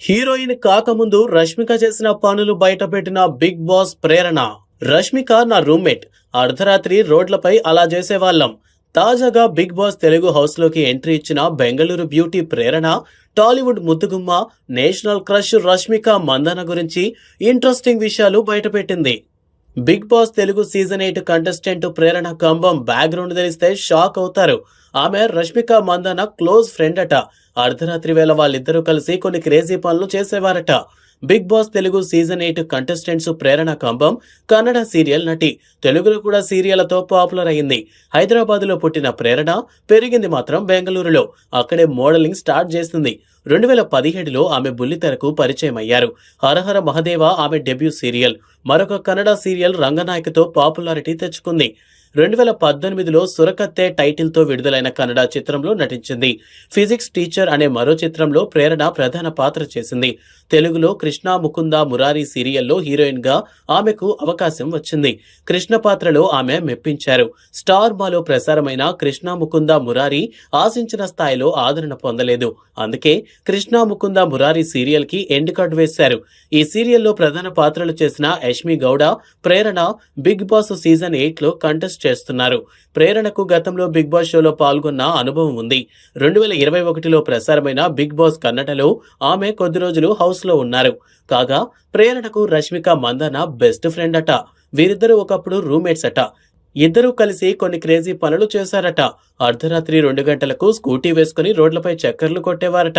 Heroine కాకముందు రష్మిక చేసిన పనులు బయటపెట్టిన బిగ్ బాస్ ప్రేరణ. రష్మిక నా రూమ్మేట్. అర్ధరాత్రి రోడ్లపై అలా చేసేవాళ్ళం. తాజాగా బిగ్ బాస్ తెలుగు హౌస్లోకి ఎంట్రీ ఇచ్చిన బెంగళూరు బ్యూటీ ప్రేరణ టాలీవుడ్ ముద్దుగుమ్మ నేషనల్ క్రష్ రష్మిక మందన గురించి ఇంట్రెస్టింగ్ విషయాలు బయటపెట్టింది. Bigg Boss Telugu season eight contestant Prerana Kambam background తెలిస్తే షాక్ అవుతారు. ఆమె రష్మిక మందన క్లోజ్ ఫ్రెండ్ అట. అర్ధరాత్రి వేళ వాళ్ళిద్దరూ కలిసి కొన్ని క్రేజీ పనులు చేసేవారట. Bigg Boss Telugu season eight contestants Prerana Kambam Kannada serial నటి తెలుగులో కూడా సీరియళ్ళతో పాపులర్ అయింది. హైదరాబాద్లో పుట్టిన ప్రేరణ పెరిగింది మాత్రం బెంగళూరులో. అక్కడే మోడలింగ్ స్టార్ట్ చేసింది. రెండు వేల పదిహేడులో ఆమె బుల్లితెరకు పరిచయం అయ్యారు హరహర మహదేవ ఆమె డెబ్యూ సీరియల్. మరొక కన్నడ సీరియల్ రంగనాయకతో పాపులారిటీ తెచ్చుకుంది. రెండు వేల పద్దెనిమిదిలో సురకత్తే టైటిల్తో విడుదలైన కన్నడ చిత్రంలో నటించింది. ఫిజిక్స్ టీచర్ అనే మరో చిత్రంలో ప్రేరణ ప్రధాన పాత్ర చేసింది. తెలుగులో కృష్ణ ముకుంద మురారి సీరియల్లో హీరోయిన్గా ఆమెకు అవకాశం వచ్చింది. కృష్ణ పాత్రలో ఆమె మెప్పించారు. స్టార్ మాలో ప్రసారమైన కృష్ణ ముకుంద మురారి ఆశించిన స్థాయిలో ఆదరణ పొందలేదు. అందుకే కృష్ణ ముకుంద మురారి సీరియల్కి ఎండ్ కార్డ్ వేశారు. ఈ సీరియల్లో ప్రధాన పాత్రలు చేసిన Yashmi Gowda Prerana Bigg Boss season ఎయిట్లో కంటెస్ట్ చేస్తున్నారు. ప్రేరణకు గతంలో బిగ్ బాస్ షోలో పాల్గొన్న అనుభవం ఉంది. రెండు వేల ఇరవై ఒకటిలో ప్రసారమైన బిగ్ బాస్ కన్నడలో ఆమె కొద్ది రోజులు హౌస్లో ఉన్నారు. కాగా ప్రేరణకు రష్మిక మందన బెస్ట్ ఫ్రెండ్ అట. వీరిద్దరూ ఒకప్పుడు రూమ్మేట్స్ అట. ఇద్దరూ కలిసి కొన్ని క్రేజీ పనులు చేశారట. అర్ధరాత్రి రెండు గంటలకు స్కూటీ వేసుకుని రోడ్లపై చక్కర్లు కొట్టేవారట.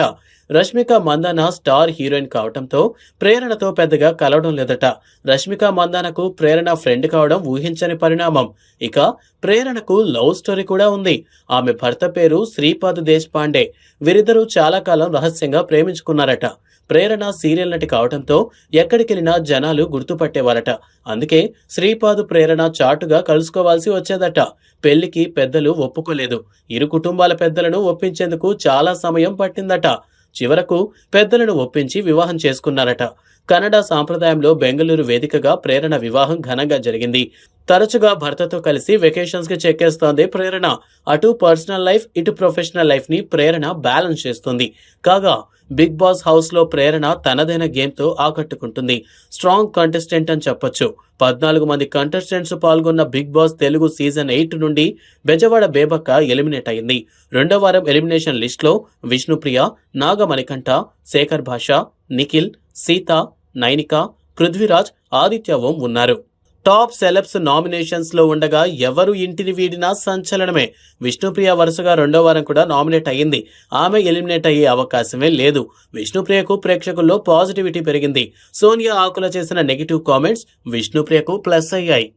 రష్మిక మందాన స్టార్ హీరోయిన్ కావడంతో ప్రేరణతో పెద్దగా కలవడం లేదట. రష్మిక మందానకు ప్రేరణ ఫ్రెండ్ కావడం ఊహించని పరిణామం. ఇక ప్రేరణకు లవ్ స్టోరీ కూడా ఉంది. ఆమె భర్త పేరు శ్రీపాద్ దేశపాండే. వీరిద్దరూ చాలా కాలం రహస్యంగా ప్రేమించుకున్నారట. ప్రేరణ సీరియల్ నటి కావడంతో ఎక్కడికెళ్ళినా జనాలు గుర్తుపట్టేవారట. అందుకే శ్రీపాదు ప్రేరణ చాటుగా కలుసుకోవాల్సి వచ్చేదట. పెళ్ళికి పెద్దలు ఒప్పుకోలేదు. ఇరు కుటుంబాల పెద్దలను ఒప్పించేందుకు చాలా సమయం పట్టిందట. చివరకు పెద్దలను ఒప్పించి వివాహం చేసుకున్నారట. కన్నడ సాంప్రదాయంలో బెంగళూరు వేదికగా ప్రేరణ వివాహం ఘనంగా జరిగింది. తరచుగా భర్తతో కలిసి వెకేషన్స్కి చెక్కేస్తోంది ప్రేరణ. అటు పర్సనల్ లైఫ్ ఇటు ప్రొఫెషనల్ లైఫ్ని ప్రేరణ బ్యాలెన్స్ చేస్తుంది. కాగా బిగ్ బాస్ హౌస్లో ప్రేరణ తనదైన గేమ్తో ఆకట్టుకుంటుంది. స్ట్రాంగ్ కంటెస్టెంట్ అని చెప్పొచ్చు. పద్నాలుగు మంది కంటెస్టెంట్స్ పాల్గొన్న Bigg Boss Telugu season eight నుండి బెజవాడ బేబక్క ఎలిమినేట్ అయింది. రెండో వారం ఎలిమినేషన్ లిస్ట్లో విష్ణుప్రియ నాగమణికంఠ శేఖర్ భాష నిఖిల్ సీత నైనిక పృథ్వీరాజ్ ఆదిత్య ఓం ఉన్నారు. టాప్ సెలబ్స్ నామినేషన్స్లో ఉండగా ఎవరు ఇంటిని వీడినా సంచలనమే. విష్ణుప్రియ వరుసగా రెండో వారం కూడా నామినేట్ అయ్యింది. ఆమె ఎలిమినేట్ అయ్యే అవకాశమే లేదు. విష్ణుప్రియకు ప్రేక్షకుల్లో పాజిటివిటీ పెరిగింది. సోనియా ఆకుల చేసిన నెగిటివ్ కామెంట్స్ విష్ణుప్రియకు ప్లస్ అయ్యాయి.